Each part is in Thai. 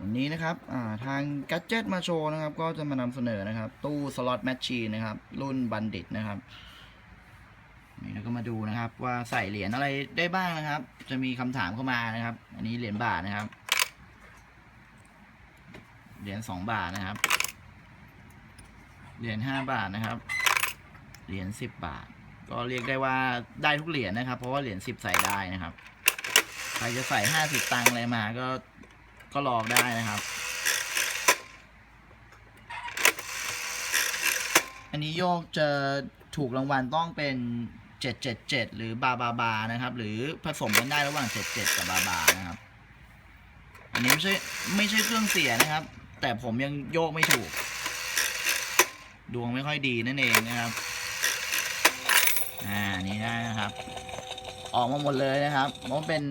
วันนี้นะครับาทาง g a d g e t มาโชว์นะครับ ก็จะมานำเสนอนะครับ ตู้สล็อตแมชชีนนะครับ รุ่นบัณฑิตนะครับนี่เราก็มาดูนะครับ ว่าใส่เหรียญอะไรได้บ้างนะครับ จะมีคำถามเข้ามานะครับ อันนี้เหรียญบาทนะครับ เหรียญสองบาทนะครับ เหรียญห้าบาทนะครับ เหรียญสิบบาท ก็เรียกได้ว่าได้ทุกเหรียญนะครับ เพราะว่าเหรียญสิบใส่ได้นะครับ ใครจะใส่ห้าสิบตังค์อะไรมาก็ ก็ลองได้นะครับ อันนี้โยกจะถูกรางวัลต้องเป็น 777 หรือบาบาบานะครับ หรือผสมกันได้ระหว่าง 77 กับบาบานะครับ อันนี้ไม่ใช่ไม่ใช่เครื่องเสียนะครับ แต่ผมยังโยกไม่ถูก ดวงไม่ค่อยดีนั่นเองนะครับ อ่า นี่ได้นะครับ ออกมาหมดเลยนะครับมันเป็น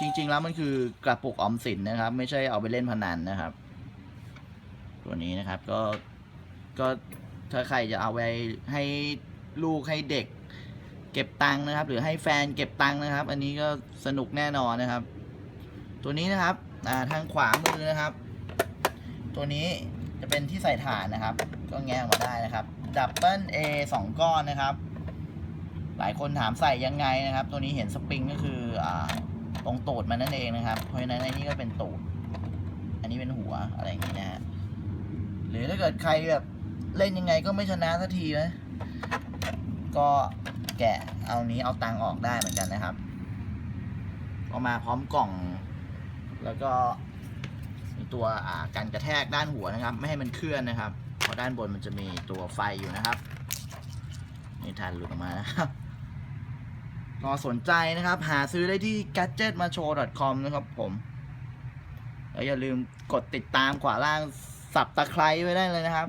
จริง ๆ แล้วมันคือกระปุกออมสินนะครับ ไม่ใช่เอาไปเล่นพนันนะครับ ตัวนี้นะครับก็ก็ถ้าใครจะเอาไปให้ลูกให้เด็ก เก็บตังค์นะครับ หรือให้แฟนเก็บตังค์นะครับ อันนี้ก็สนุกแน่นอนนะครับ ตัวนี้นะครับอ่าทางขวามือนะครับ ตัวนี้จะเป็นที่ใส่ถ่านนะครับ ก็แงะออกมาได้นะครับดับเบิลเอสองก้อนนะครับ หลายคนถามใส่ยังไงนะครับ ตัวนี้เห็นสปริงก็คืออตรงตูดมันนั่นเองนะครับ เพราะฉะนั้นอันนี้ก็เป็นตูด อันนี้เป็นหัวอะไรอย่างนี้นะฮะหรือถ้าเกิดใครแบบเล่นยังไงก็ไม่ชนะสักทีนะก็แกะเอานี้เอาตังออกได้เหมือนกันนะครับก็มาพร้อมกล่อง แล้วก็มีตัวอ่ากันกระแทกด้านหัวนะครับ ไม่ให้มันเคลื่อนนะครับ เพราะด้านบนมันจะมีตัวไฟอยู่นะครับนี่ทานหลุดออกมานะครับ ก็สนใจนะครับ หาซื้อได้ที่ gadgetmacho.com นะครับผมแล้วอย่าลืมกดติดตามขวาล่างสับตะไคร้ไว้ได้เลยนะครับ